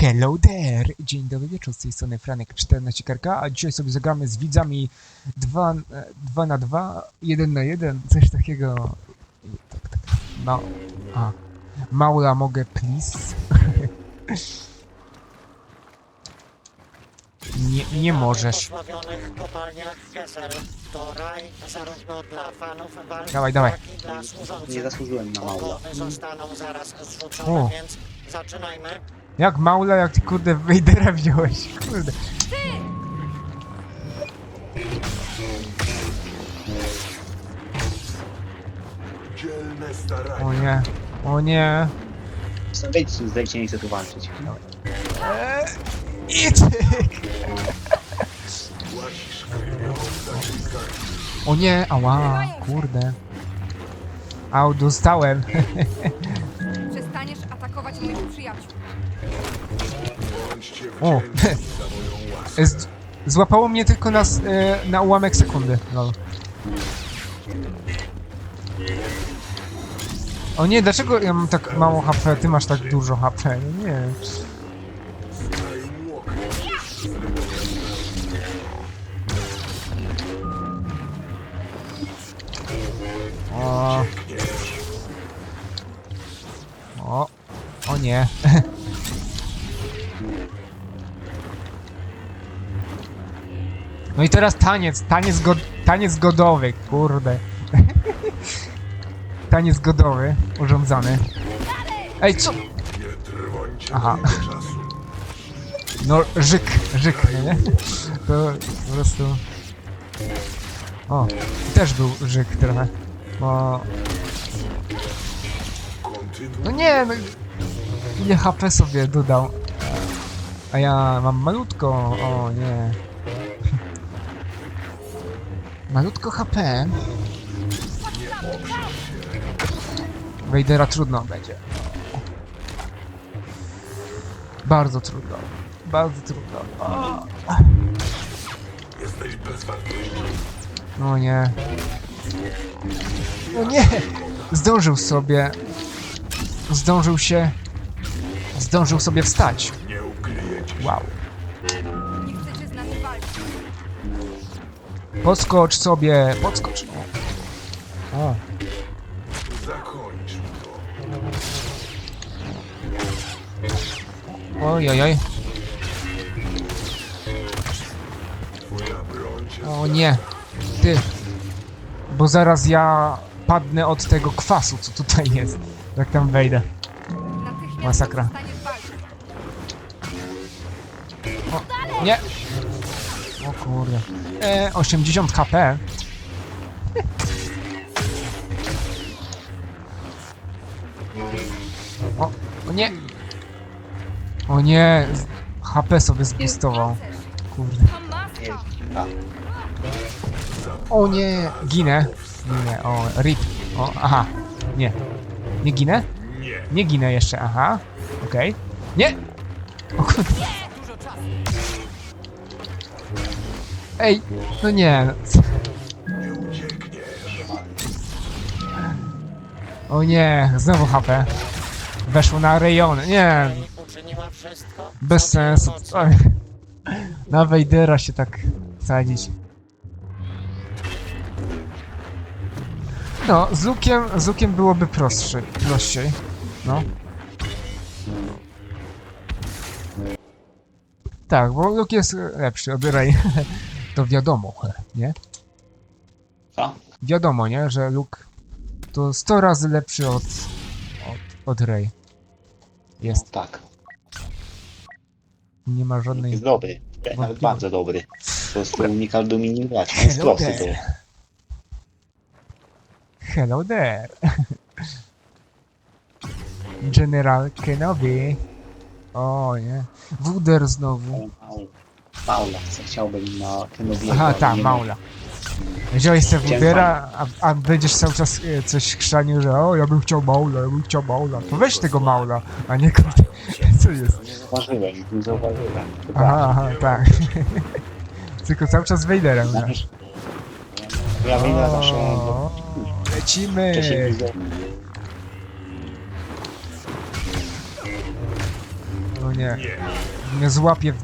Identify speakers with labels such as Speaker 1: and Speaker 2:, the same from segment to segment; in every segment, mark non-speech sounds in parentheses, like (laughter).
Speaker 1: Hello there! Dzień dobry wieczór, z tej strony Franek 14 Karka, a dzisiaj sobie zagramy z widzami 2, 2 na 2, 1 na 1, coś takiego. Tak, tak. No. A. Maula mogę, please? (laughs) nie, nie możesz.
Speaker 2: W osławionych kopalniach Gesser to raj zarówno dla fanów walki,
Speaker 1: Dawaj, dawaj.
Speaker 2: jak i dla służących.
Speaker 3: Nie zasłużyłem na mało.
Speaker 2: Pogony zostaną zaraz zrzucone,
Speaker 1: O.
Speaker 2: więc zaczynajmy.
Speaker 1: Jak Maula, jak ty kurde Vadera wziąłeś? Kurde. O nie. O nie.
Speaker 3: Zejdź, zejdźcie, nie chcę tu walczyć.
Speaker 4: Kilka
Speaker 1: O nie, ała, kurde. Au, dostałem. (laughs) O. (laughs) złapało mnie tylko na, e, na ułamek sekundy. O nie, dlaczego ja mam tak mało HP, ty masz tak dużo HP? No Nie. O. O. O nie. (laughs) No i teraz taniec, taniec, go, taniec godowy, kurde. (laughs) Taniec godowy, urządzony. Ej, co? Aha. No, żyk, żyk, no nie? To po prostu... O, też był żyk trochę. Bo... No nie, no... Ile HP sobie dodał? A ja mam malutko, o nie. Malutko HP. Wejdera trudno będzie. Bardzo trudno. Bardzo trudno. O,
Speaker 4: Jesteś
Speaker 1: no nie. No nie! Zdążył sobie. Zdążył się. Zdążył sobie wstać. Wow. Podskocz sobie, podskocz. O.
Speaker 4: Zakończmy to.
Speaker 1: O nie. Ty. Bo zaraz ja padnę od tego kwasu, co tutaj jest. Jak tam wejdę. Masakra. O, nie. O kurde. E, 80 HP. O, o nie. O nie. HP sobie zbustował. Kurde. O nie. Ginę. Ginę. O, rip. O, aha. Nie. Nie ginę?
Speaker 4: Nie.
Speaker 1: Nie ginę jeszcze, aha. Okej. Nie! O kurde. Ej, no nie. O nie, znowu HP. Weszło na rejony. Nie, bez sensu. Oj. Na Wejdera się tak sadzić. No, z Lukiem, z Lukiem byłoby prostszy, prościej. No. Tak, bo Luke jest lepszy Rey. (laughs) To wiadomo, nie?
Speaker 3: co?
Speaker 1: Wiadomo, nie? Że Luke to 100 razy lepszy od, od, od Rey. Jest,
Speaker 3: No, tak.
Speaker 1: nie ma żadnej...
Speaker 3: Jest dobry. Nawet bardzo dobry. Po prostu nim grać. On jest
Speaker 1: Hello
Speaker 3: prosty
Speaker 1: there.
Speaker 3: to.
Speaker 1: Hello there. General Kenobi. O nie. Wuder znowu.
Speaker 3: Maul- Maula. chcę- Chciałbym na Kenobiego.
Speaker 1: Aha, tak,
Speaker 3: nie ma.
Speaker 1: Maula. Wziąłeś sobie
Speaker 3: Chciałem
Speaker 1: Wudera, a, a będziesz cały czas e, coś chrzanił, że o, ja bym chciał Maula, ja bym chciał Maula. To weź tego Maula, a nie kurde. (laughs) Co jest?
Speaker 3: Nie zauważyłem, nie zauważyłem.
Speaker 1: Aha, aha, tak. (laughs) Tylko cały czas Vaderem grasz.
Speaker 3: Ja wyjdę zawsze do...
Speaker 1: O, Lecimy!
Speaker 3: wcześniej widzę.
Speaker 1: O mnie, mnie złapie w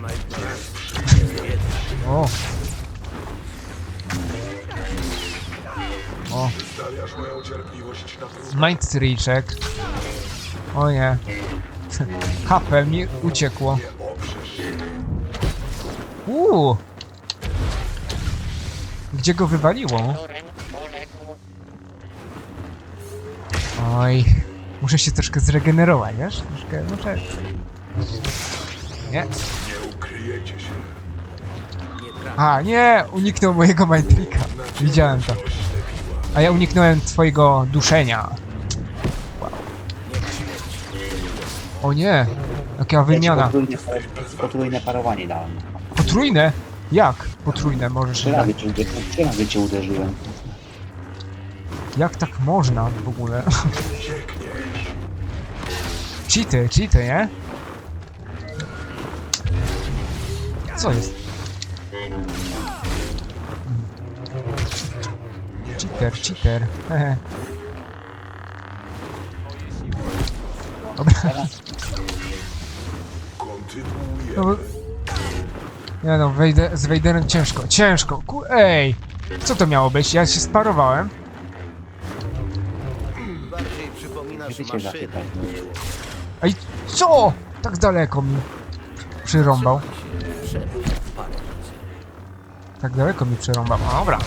Speaker 1: duszenie. O. O,
Speaker 4: Stawiasz moją cierpliwość na próbę.
Speaker 1: O nie. (laughs) HP mi uciekło.
Speaker 4: Się.
Speaker 1: Uuu. Gdzie go wywaliło? Oj. Muszę się troszkę zregenerować, wiesz? Troszkę, muszę... Nie.
Speaker 4: Nie ukryjecie się.
Speaker 1: A, nie! Uniknął mojego Mind Tricka. Widziałem to. A ja uniknąłem twojego duszenia. Wow. O nie! Jaka
Speaker 3: Ja ci
Speaker 1: wymiana.
Speaker 3: Potrójne, potrójne parowanie dałem.
Speaker 1: Potrójne? Jak? Potrójne możesz
Speaker 3: Trzy razy cię uderzyłem. Trzy razy cię uderzyłem.
Speaker 1: Jak tak można w ogóle? (laughs) Cheaty, cheaty, nie? Co jest? Cheater, cheater. Hehe. Dobra,
Speaker 4: Kontynuujemy.
Speaker 1: no, nie no, wejdę, z Wejderem ciężko, ciężko, ku, ej! Co to miało być? Ja się sparowałem.
Speaker 5: Bardziej przypominasz maszynę.
Speaker 3: zapytać?
Speaker 1: Ej, co? Tak daleko mi przyrąbał. Tak daleko mi przyrąbał. No dobra.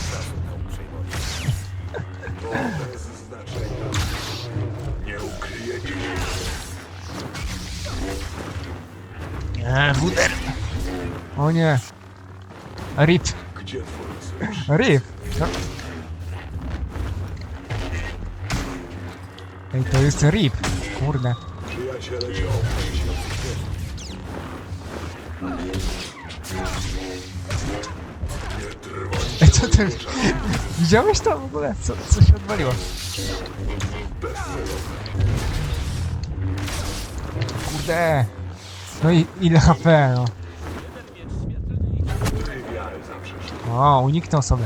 Speaker 1: Wuder. O nie. Rip, rip. Ej, to jest rip. Kurde.
Speaker 4: Przyjaciele
Speaker 1: ty... (laughs) Widziałeś to w ogóle? Co, co się odwaliło? Kurde. No i ile HP, no. O, uniknął sobie.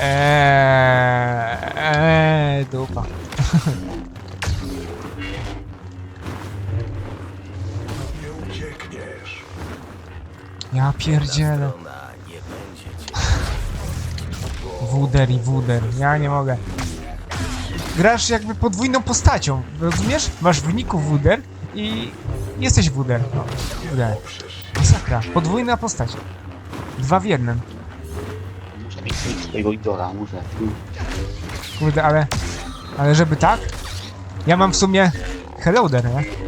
Speaker 1: Eee, eee, dupa. (laughs) Ja pierdzielę.
Speaker 5: Ona nie będzie cię.
Speaker 1: Wuder i wuder. Ja nie mogę. Grasz jakby podwójną postacią, rozumiesz? Masz w niku wuder i jesteś wuder. No, wuder. Masakra. Podwójna postać. Dwa w jednym.
Speaker 3: Muszę mieć swojego- idola, muszę.
Speaker 1: Kurde, ale... Ale żeby tak? Ja mam w sumie... Hello there, nie?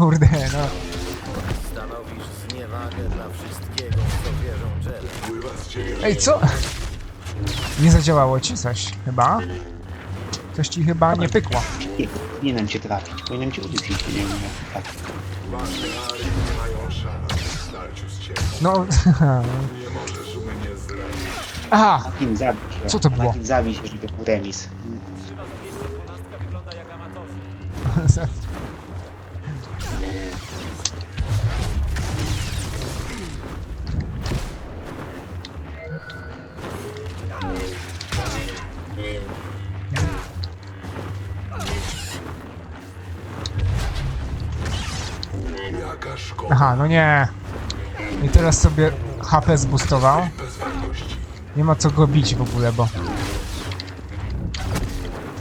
Speaker 1: Kurde, no.
Speaker 5: Stanowisz zniewagę dla wszystkiego, w co wierzą Jedi.
Speaker 1: Ej, co? Nie zadziałało ci coś, chyba? Coś ci chyba nie pykło.
Speaker 3: Nie, powinienem cię trafić. Powinienem cię udusić. Nie wiem jak tak.
Speaker 4: Nie mają szans w starciu z ciebie.
Speaker 1: No...
Speaker 4: Nie możesz mnie zranić.
Speaker 1: Aha!
Speaker 3: Anakin zabij się.
Speaker 1: Co to było?
Speaker 3: Anakin zabij się, żeby był remis. (laughs) (laughs)
Speaker 1: Aha, no nie. I teraz sobie HP
Speaker 4: wartości.
Speaker 1: Nie ma co go bić w ogóle, bo...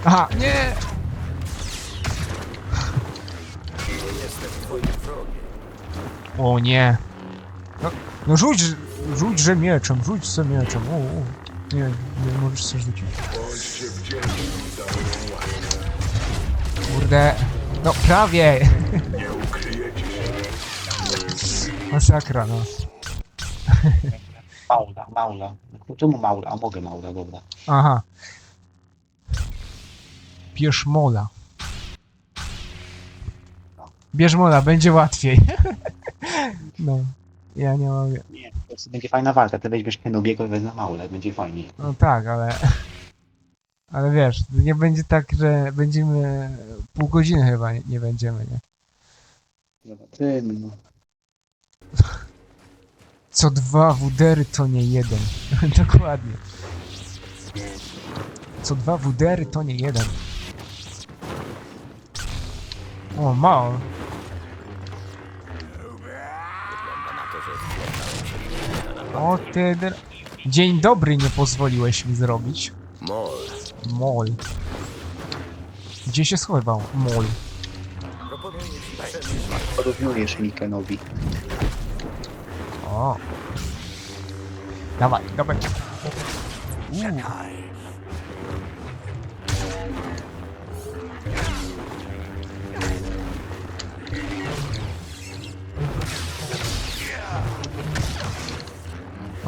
Speaker 1: Aha, nie! O nie. No, no rzuć, rzuć, że mieczem, rzuć se mieczem. O, o. Nie, nie możesz coś rzucić. Kurde. No prawie.
Speaker 4: Nie ukryjecie się.
Speaker 1: Masakra, no. (laughs)
Speaker 3: Maula, maula. Czemu maula? A mogę maula, dobra.
Speaker 1: Aha. Bierz mola. Bierz mola, będzie łatwiej. (laughs) No. Ja nie mogę.
Speaker 3: Nie, to jest- będzie fajna walka. Ty weźmiesz Kenobiego i wezmę maulę. Będzie fajniej.
Speaker 1: No tak, ale... Ale wiesz, nie będzie tak, że będziemy pół godziny chyba nie, nie będziemy, nie?
Speaker 3: Zobaczymy, no.
Speaker 1: Co dwa wudery to nie jeden. (laughs) Dokładnie. Co dwa wudery to nie jeden. O, mało. O ty... dr- Dzień dobry nie pozwoliłeś mi zrobić.
Speaker 5: Mol.
Speaker 1: Mol. Gdzie się schował? Mol.
Speaker 3: Porównujesz Mikenowi.
Speaker 1: O. Dawaj, dawaj. Uuu.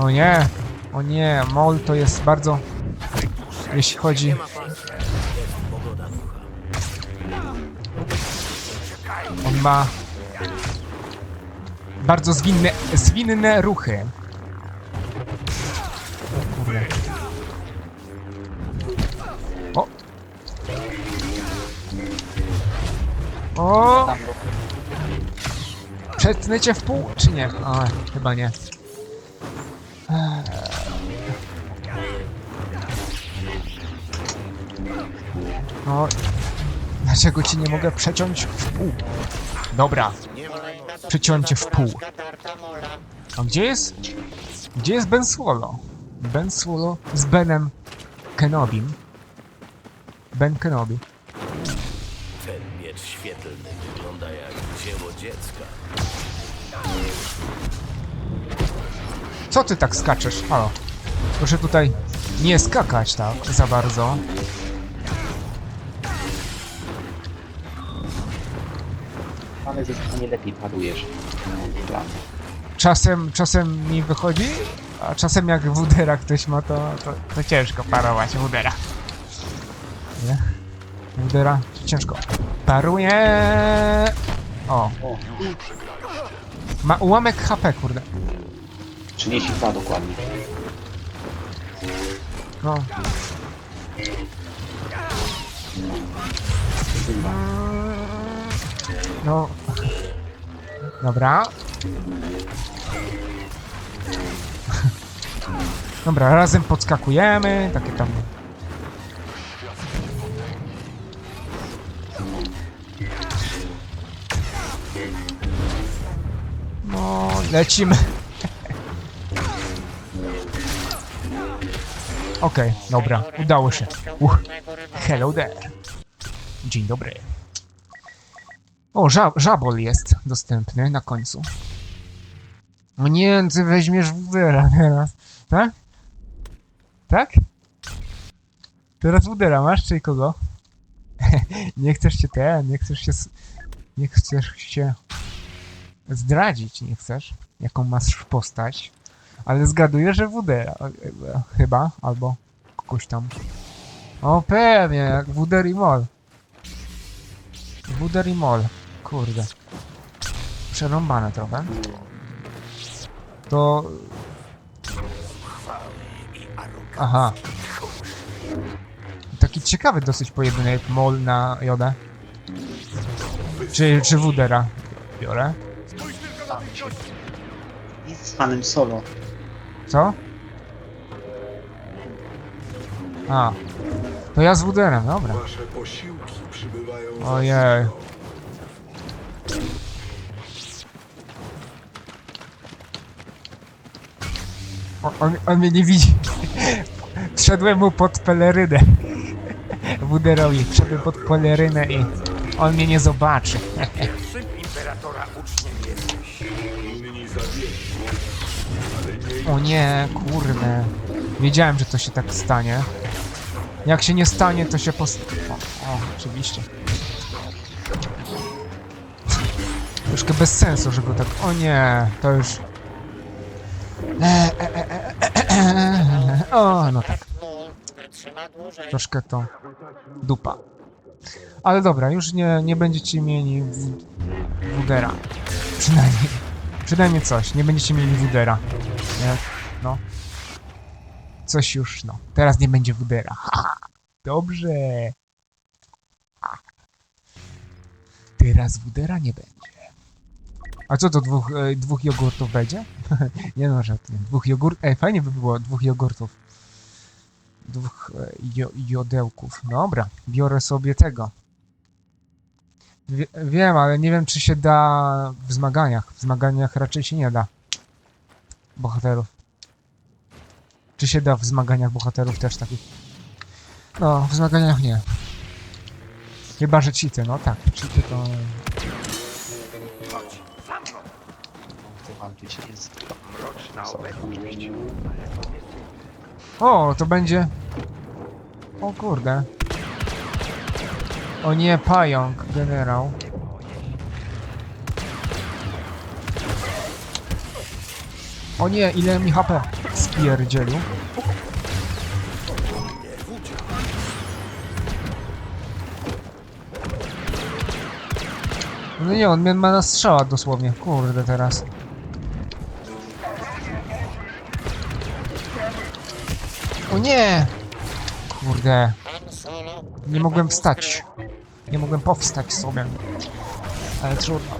Speaker 1: O nie, o nie, mol to jest bardzo, jeśli chodzi, on ma bardzo zwinne, zwinne ruchy. Kurde. O! O! Przetnę cię w pół, czy nie? O, chyba nie. O, dlaczego ci nie mogę przeciąć w pół? Dobra, Przeciącie w pół. a gdzie jest? Gdzie jest Ben Swallow? Ben Swallow z Benem Kenobim. Ben Kenobi.
Speaker 5: Ten miecz świetlny wygląda jak dzieło dziecka.
Speaker 1: Co ty tak skaczesz? Halo. Proszę tutaj nie skakać tak za bardzo.
Speaker 3: Ale zdecydowanie lepiej parujesz. Plan.
Speaker 1: Czasem, czasem mi wychodzi, a czasem jak wudera ktoś ma, to, to, to ciężko parować wudera. Nie? Wudera ciężko. Paruje. O,
Speaker 3: O,
Speaker 1: ma ułamek HP, kurde.
Speaker 3: 32 dokładnie.
Speaker 1: No, no. Dobra. Dobra, razem podskakujemy, takie tam. No, lecimy. Okej, dobra, udało się. Uch, hello there. Dzień dobry. O, ża żabol jest dostępny na końcu. O nie, ty weźmiesz wudera teraz, tak? Tak? Teraz wudera masz, czy kogo? (laughs) nie chcesz się nie chcesz się... Nie chcesz się zdradzić, nie chcesz? Jaką masz postać? Ale zgaduję, że wudera, e, e, chyba, albo kogoś tam. O, pewnie, jak wuder i mol. Wuder i mol. Kurde. Przerąbane trochę. To... Aha. Taki ciekawy dosyć pojedynek mol na jodę. Czy, czy wudera biorę?
Speaker 3: I z fanem solo.
Speaker 1: Co? A. To ja z wuderem, dobra.
Speaker 4: Wasze posiłki przybywają za
Speaker 1: Ojej. O, on, on mnie nie widzi. Wszedłem mu pod pelerynę. Wuderowi. Wszedłem pod pelerynę i on mnie nie zobaczy.
Speaker 4: inni zabiegli.
Speaker 1: O nie, kurde. Wiedziałem, że to się tak stanie. Jak się nie stanie, to się post... O, o oczywiście. Troszkę bez sensu, żeby tak... O nie, to już... E, e, e, e, e, e, e. O, no tak. Troszkę to dupa. Ale dobra, już nie, nie będziecie mieli wudera. Przynajmniej. Przynajmniej coś. Nie będziecie mieli wudera. Nie? No. Coś już, no. Teraz nie będzie wudera. Dobrze. Teraz wudera nie będzie. A co to, dwóch, e, dwóch jogurtów będzie? (laughs) nie no, żartuję. Dwóch jogurt... Ej, fajnie by było, dwóch jogurtów. Dwóch e, jo, jodełków. Dobra, biorę sobie tego. Wie, wiem, ale nie wiem, czy się da w zmaganiach. W zmaganiach raczej się nie da. Bohaterów. Czy się da w zmaganiach bohaterów też takich? No, w zmaganiach nie. Chyba, że cheaty, no tak, cheaty to...
Speaker 3: Walczyć jest.
Speaker 4: Mroczna
Speaker 3: oczywiście.
Speaker 1: O, to będzie... O kurde. O nie, pająk, generał. O nie, ile mi HP spierdzielił. No nie, on mnie ma na strzała dosłownie. Kurde teraz. O nie! Kurde, nie mogłem wstać. Nie mogłem powstać sobie. Ale trudno.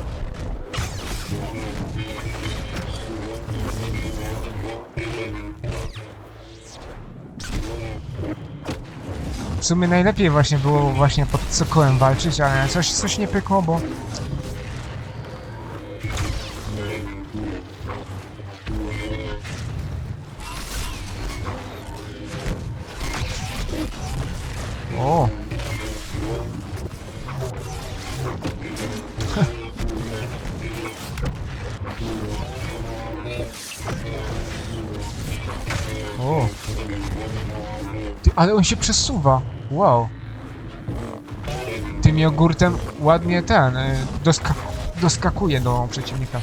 Speaker 1: W sumie najlepiej właśnie było właśnie pod Sokołem walczyć, ale coś, coś nie pykło, bo... O! Ty, ale on się przesuwa. Wow. Tym jogurtem ładnie ten y, doska doskakuje do przeciwnika.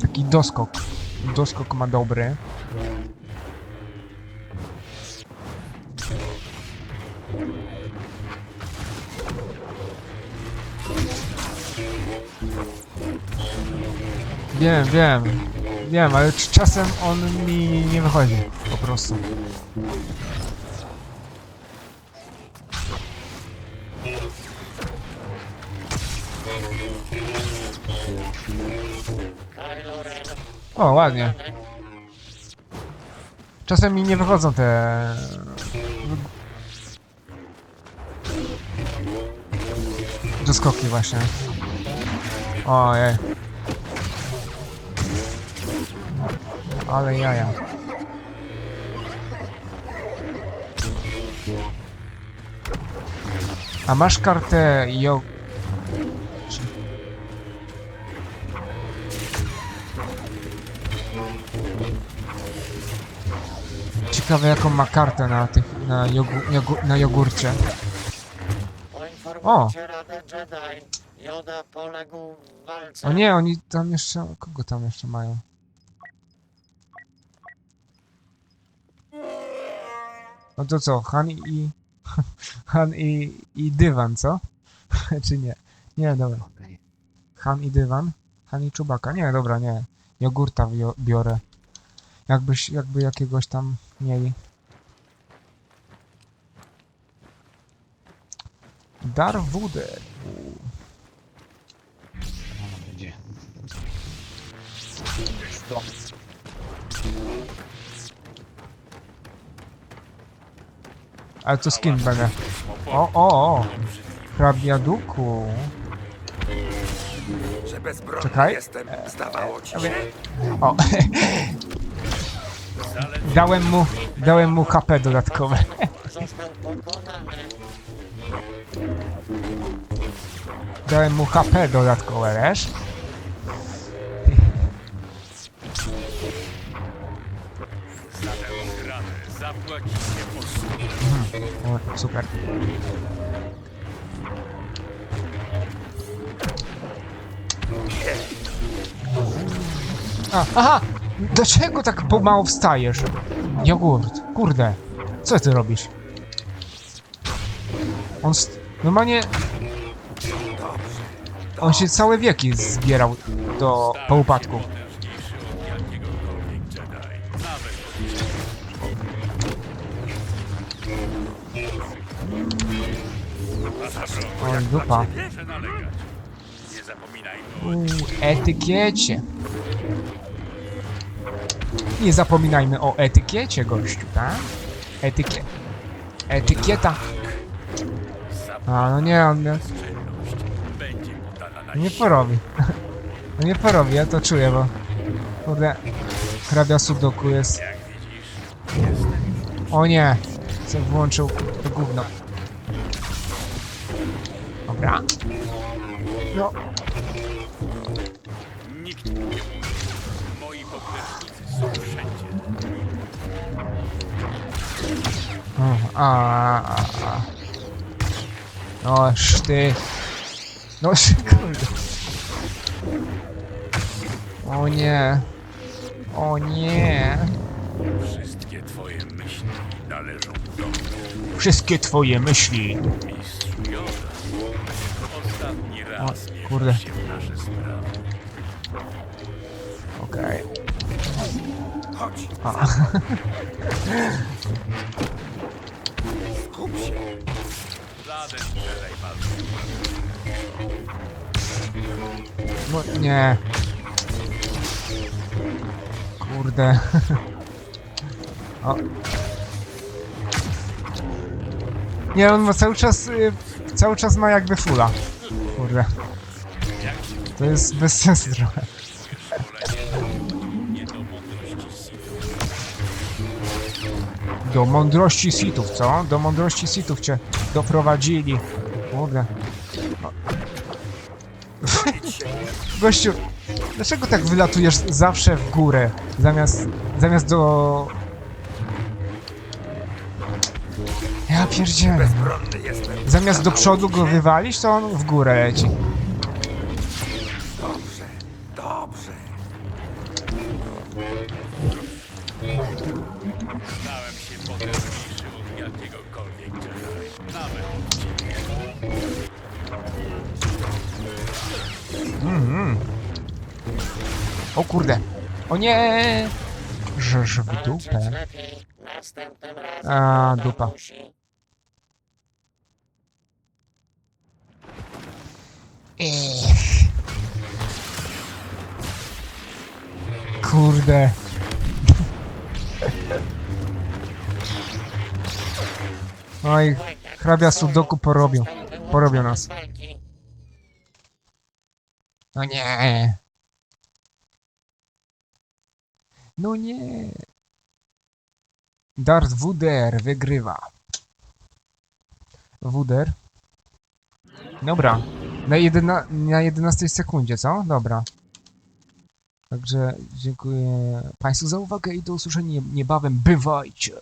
Speaker 1: Taki doskok. Doskok ma dobry. Wiem, wiem. Wiem, ale czasem on mi nie wychodzi. Po prostu. O, ładnie. Czasem mi nie wychodzą te... Doskoki właśnie. Ojej. Ale jaja. A masz kartę jo... Ciekawe jaką ma kartę na tych, na, jogu, jogu, na jogurcie.
Speaker 2: Walce.
Speaker 1: O nie, oni tam jeszcze, kogo tam jeszcze mają? No to co, Han i... (laughs) Han i, i dywan, co? (laughs) Czy nie? Nie, dobra. Han i dywan? Han i czubaka? Nie, dobra, nie. Jogurta wio- biorę. Jakbyś, jakby jakiegoś tam mieli. Dar wódę.
Speaker 3: Ona.
Speaker 1: Ale to z kim będę? O, o, o! Hrabiaduku.
Speaker 4: Że bezbronny
Speaker 1: Czekaj.
Speaker 4: jestem, zdawało ci się.
Speaker 1: O. (laughs) dałem mu, dałem mu HP dodatkowe. (laughs) Dałem mu HP dodatkowe, wiesz? (laughs) O, super. A, aha! Dlaczego tak pomału wstajesz? Jogurt, kurde. Co ty robisz? On normalnie... On się całe wieki zbierał do, po upadku. Oj, dupa. Etykiecie. Nie zapominajmy o etykiecie, gościu, tak? Etykiet. Etykieta. A, no nie, on nie, nie porobi. (laughs) No nie porobi, ja to czuję, bo... Kurde, hrabia sudoku jest. O nie, co włączył to gówno. Dobra. No. O, a, a, a. Noż ty. Noż, kurde. O nie. O nie.
Speaker 6: Wszystkie twoje myśli należą do mnie,
Speaker 1: Wszystkie twoje myśli.
Speaker 6: mistrzu Joda. Ostatni raz
Speaker 1: O, kurde.
Speaker 6: mieliście w nasze sprawy.
Speaker 1: Okej.
Speaker 6: Chodź, żaden Jedi walczy.
Speaker 1: No nie. Kurde. O. Nie, on ma cały czas, y, cały czas ma jakby fula. Kurde. To jest bez sensu trochę.
Speaker 6: Do mądrości
Speaker 1: sitów, co? Do mądrości sitów cię doprowadzili. Kurde. (laughs) Gościu, dlaczego tak wylatujesz zawsze w górę, zamiast, zamiast do... Ja pierdzielę. Zamiast do przodu go wywalić, to on w górę leci. Kurde. O nie! Żeż w dupę. A, dupa. Ech. Kurde. Oj, hrabia Sudoku porobił. Porobią nas. No nie. No nie. Darth Vader wygrywa. Vader. Dobra. Na, jedyna, na 11 sekundzie, co? Dobra. Także dziękuję Państwu za uwagę i do usłyszenia niebawem. Bywajcie!